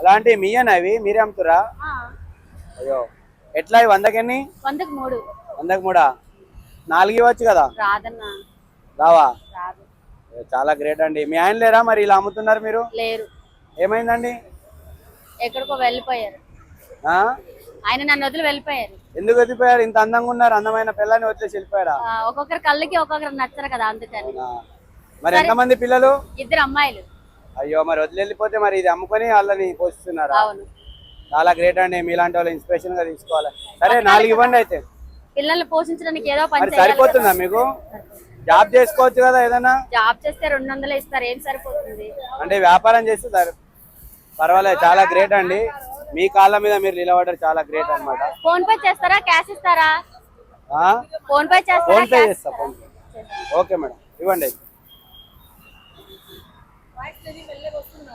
అలాంటి మీయేనా అవి మీరే అమ్ముతురా అయ్యో. ఎట్లా వందకెన్ని? వందకు మూడు. వందకు మూడా? నాలుగు ఇవ్వచ్చు కదా? రాదన్నా. రావా? చాలా గ్రేట్ అండి. మీ ఆయన లేరా మరి? ఇలా అమ్ముతున్నారు మీరు? లేరు. ఏమైందండి? ఎక్కడికో వెళ్ళిపోయారు. ఆ? ఆయన నన్ను వదిలి వెళ్ళిపోయారు. ఎందుకు వదిలిపోయారు? ఇంత అందంగా ఉన్నారు అందమైన పిల్లని వదిలేసి వెళ్ళిపోయారా ఒక్కొక్కరి కళ్ళకి ఒక్కొక్కరు నచ్చరు కదా అందుకని. మరి ఎంతమంది పిల్లలు? ఇద్దరు అమ్మాయిలు. అయ్యో మరి వదిలి వెళ్ళిపోతే మరి ఇది అమ్ముకొని వాళ్ళని పోషిస్తున్నారా? అవును. చాలా గ్రేట్ అండి మీలాంటి వాళ్ళు ఇన్స్పిరేషన్గా తీసుకోవాలి. సరే నాలుగు ఇవ్వండి అయితే. పిల్లల్ని పోషించడానికి ఏదో పని సరిపోతుందా మీకు? జాబ్ చేసుకోవచ్చు కదా ఏదైనా? జాబ్ చేస్తే రెండు వందలు ఇస్తారు ఏం సరిపోతుంది? అంటే వ్యాపారం చేస్తే సరే పర్వాలేదు చాలా గ్రేట్ అండి. మీ కాళ్ళ మీద మీరు నిలబడ్డారు చాలా గ్రేట్ అన్నమాట. ఫోన్ పే చేస్తారా క్యాష్ ఇస్తారా? ఫోన్ పే చేస్తారా ఫోన్ పే చేస్తా ఫోన్ పే. ఓకే మేడం ఇవ్వండి అయితే.